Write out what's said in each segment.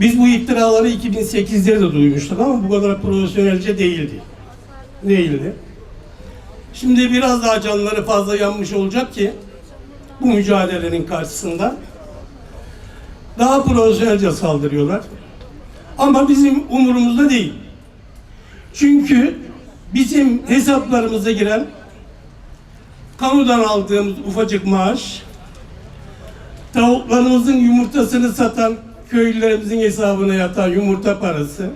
Biz bu iftiraları 2008'de de duymuştuk ama bu kadar profesyonelce değildi. Değildi. Şimdi biraz daha canları fazla yanmış olacak ki bu mücadelenin karşısında daha profesyonelce saldırıyorlar. Ama bizim umurumuzda değil. Çünkü bizim hesaplarımıza giren kamudan aldığımız ufacık maaş, tavuklarımızın yumurtasını satan köylülerimizin hesabına yatan yumurta parası,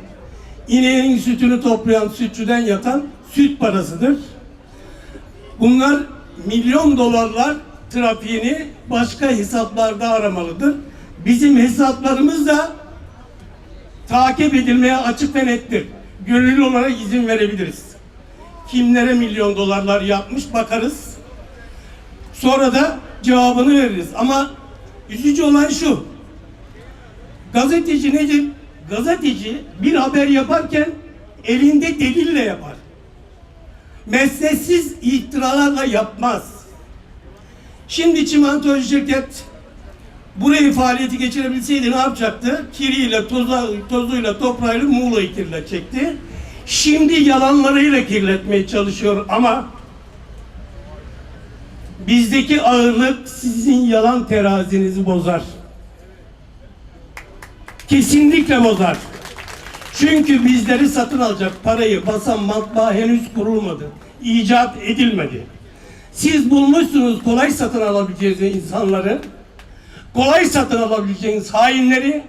ineğin sütünü toplayan sütçüden yatan süt parasıdır. Bunlar milyon dolarlar trafiğini başka hesaplarda aramalıdır. Bizim hesaplarımız da takip edilmeye açık ve nettir. Gönüllü olarak izin verebiliriz. Kimlere milyon dolarlar yapmış bakarız. Sonra da cevabını veririz. Ama üzücü olan şu. Gazeteci nedir? Gazeteci bir haber yaparken elinde delille yapar. Mesnetsiz iftiralarla yapmaz. Şimdi çimentocu şirket burayı faaliyeti geçirebilseydi ne yapacaktı? Kiriyle, toza, tozuyla, toprağıyla Muğla'yı kirletecekti. Şimdi yalanlarıyla kirletmeye çalışıyor ama bizdeki ağırlık sizin yalan terazinizi bozar. Kesinlikle bozar. Çünkü bizleri satın alacak parayı basan matbaa henüz kurulmadı. icat edilmedi. Siz bulmuşsunuz kolay satın alabileceğiniz insanları, kolay satın alabileceğiniz hainleri,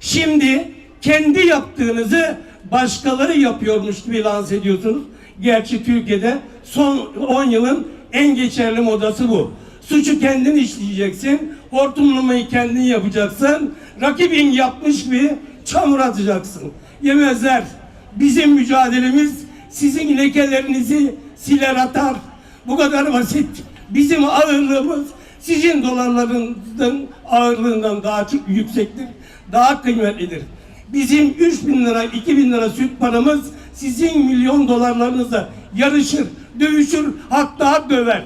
şimdi kendi yaptığınızı başkaları yapıyormuş gibi lanse ediyorsunuz. Gerçi Türkiye'de son 10 yılın en geçerli modası bu. Suçu kendin işleyeceksin, hortumlamayı kendin yapacaksın, rakibin yapmış gibi çamur atacaksın. Yemezler. Bizim mücadelemiz sizin lekelerinizi siler atar. Bu kadar basit. Bizim ağırlığımız sizin dolarlarınızın ağırlığından daha çok yüksektir. Daha kıymetlidir. Bizim 3 bin lira, 2 bin lira süt paramız sizin milyon dolarlarınızla yarışır, dövüşür, hatta döver.